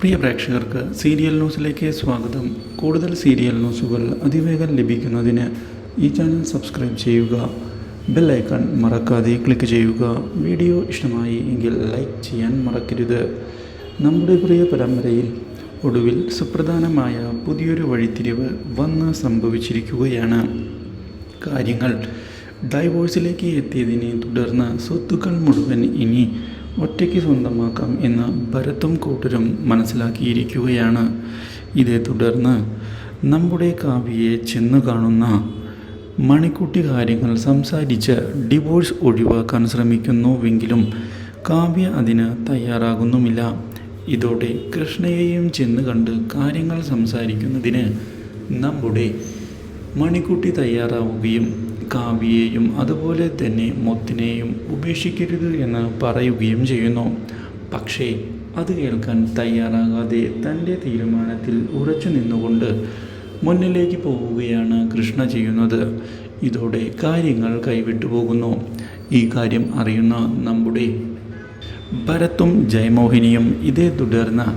പ്രിയ പ്രേക്ഷകർക്ക് സീരിയൽ ന്യൂസിലേക്ക് സ്വാഗതം. കൂടുതൽ സീരിയൽ ന്യൂസുകൾ അതിവേഗം ലഭിക്കുന്നതിന് ഈ ചാനൽ സബ്സ്ക്രൈബ് ചെയ്യുക. ബെൽ ഐക്കൺ മറക്കാതെ ക്ലിക്ക് ചെയ്യുക. വീഡിയോ ഇഷ്ടമായി എങ്കിൽ ലൈക്ക് ചെയ്യാൻ മറക്കരുത്. നമ്മുടെ പ്രിയ പരമ്പരയിൽ ഒടുവിൽ സുപ്രധാനമായ പുതിയൊരു വഴിത്തിരിവ് വന്ന് സംഭവിച്ചിരിക്കുകയാണ്. കാര്യങ്ങൾ ഡൈവോഴ്സിലേക്ക് എത്തിയതിനെ തുടർന്ന് സ്വത്തുക്കൾ മുഴുവൻ ഇനി ഒറ്റയ്ക്ക് സ്വന്തമാക്കാം എന്ന് ഭരത്തും കൂട്ടരും മനസ്സിലാക്കിയിരിക്കുകയാണ്. ഇതേ തുടർന്ന് നമ്മുടെ കാവ്യയെ ചെന്നു കാണുന്ന മണിക്കുട്ടി കാര്യങ്ങൾ സംസാരിച്ച് ഡിവോഴ്സ് ഒഴിവാക്കാൻ ശ്രമിക്കുന്നുവെങ്കിലും കാവ്യ അതിന് തയ്യാറാകുന്നുമില്ല. ഇതോടെ കൃഷ്ണയെയും ചെന്ന് കണ്ട് കാര്യങ്ങൾ സംസാരിക്കുന്നതിന് നമ്മുടെ മണിക്കുട്ടി തയ്യാറാവുകയും കാവ്യയെയും അതുപോലെ തന്നെ മുത്തിനെയും ഉപേക്ഷിക്കരുത് എന്ന് പറയുകയും ചെയ്യുന്നു. പക്ഷേ അത് കേൾക്കാൻ തയ്യാറാകാതെ തന്റെ തീരുമാനത്തിൽ ഉറച്ചു നിന്നുകൊണ്ട് മുന്നിലേക്ക് പോവുകയാണ് കൃഷ്ണ ചെയ്യുന്നത്. ഇതോടെ കാര്യങ്ങൾ കൈവിട്ടു പോകുന്നു. ഈ കാര്യം അറിയുന്ന നമ്മുടെ ഭരത്തും ജയമോഹിനിയും ഇതേ തുടർന്ന്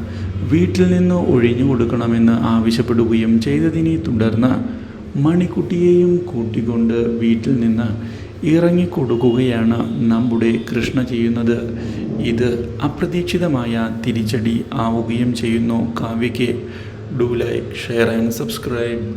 വീട്ടിൽ നിന്ന് ഒഴിഞ്ഞു കൊടുക്കണമെന്ന് ആവശ്യപ്പെടുകയും ചെയ്തതിനെ തുടർന്ന് മണിക്കുട്ടിയെയും കൂട്ടിക്കൊണ്ട് വീട്ടിൽ നിന്ന് ഇറങ്ങിക്കൊടുക്കുകയാണ് നമ്മുടെ കൃഷ്ണ ചെയ്യുന്നത്. ഇത് അപ്രതീക്ഷിതമായ തിരിച്ചടി ആവുകയും ചെയ്യുന്നു. കാവ്യയ്ക്ക് do like share and subscribe